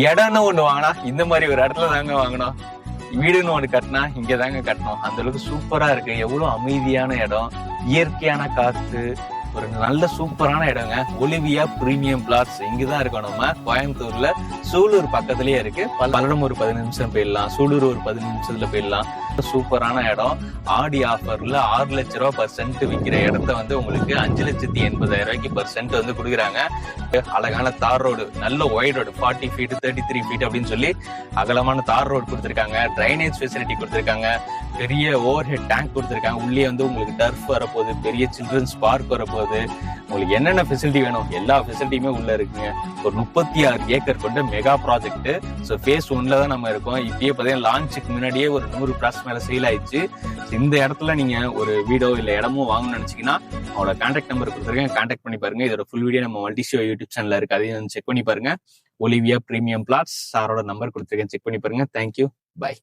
இடம்னு ஒண்ணு வாங்கினா இந்த மாதிரி ஒரு இடத்துல தாங்க வாங்கணும் வீடுன்னு ஒண்ணு கட்டினா இங்க தாங்க கட்டணும் அந்த அளவுக்கு சூப்பரா இருக்கு. எவ்வளவு அமைதியான இடம் இயற்கையான காத்து ஒரு நல்ல சூப்பரான இடங்க. ஒலிவியா பிரீமியம் பிளாட்ஸ் இங்கதான் இருக்கோம் நம்ம. கோயம்புத்தூர்ல சூலூர் பக்கத்துலயே இருக்கு. பல்லடம் ஒரு பதினஞ்சு நிமிஷம் போயிடலாம். சூலூர் ஒரு பதினஞ்சு நிமிஷத்துல போயிடலாம். சூப்பரான இடம். ஆடி ஆஃபர்ல ஆறு லட்ச ரூபா பர் சென்ட் விற்கிற இடத்த வந்து உங்களுக்கு அஞ்சு லட்சத்தி எண்பதாயிரம் ரூபாய்க்கு பர் சென்ட் வந்து கொடுக்குறாங்க. அழகான தார் ரோடு நல்ல white road forty feet thirty three feet அப்படின்னு சொல்லி அகலமான தார் ரோடு கொடுத்துருக்காங்க. ட்ரைனேஜ் ஃபெசிலிட்டி கொடுத்துருக்காங்க. பெரிய ஓவர் ஹெட் டேங்க் கொடுத்துருக்காங்க. உள்ளே வந்து உங்களுக்கு டர்ஃப் வரப்போகுது பெரிய சில்ட்ரன்ஸ் பார்க் வரப்போகுது. உங்களுக்கு என்னென்ன ஃபெசிலிட்டி வேணும்? எல்லா ஃபெசிலிட்டியுமே உள்ள இருக்குங்க. ஒரு முப்பத்தி ஆறு ஏக்கர் கொண்ட மெகா ப்ராஜெக்ட் ஸோ ஃபேஸ் ஒன்ல தான் நம்ம இருக்கோம். இப்பயே பார்த்தீங்கன்னா லான்ச்சுக்கு முன்னாடியே ஒரு நூறு ப்ராஸ் மேல சேல் ஆயிடுச்சு. இந்த இடத்துல நீங்க ஒரு வீடோ இல்ல இடமோ வாங்கணும்னு நினைச்சீங்கன்னா அவங்களோட கான்டாக்ட் நம்பர் கொடுத்துருக்கேன். கான்டாக்ட் பண்ணி பாருங்க. இதோட ஃபுல் வீடியோ நம்ம மல்டிஷியோ யூடியூப் சேனல்ல இருக்கு. அதையும் செக் பண்ணி பாருங்க. ஒலிவியா பிரீமியம் பிளாட்ஸ் சாரோட நம்பர் கொடுத்துருக்கேன். செக் பண்ணி பாருங்க. Thank you bye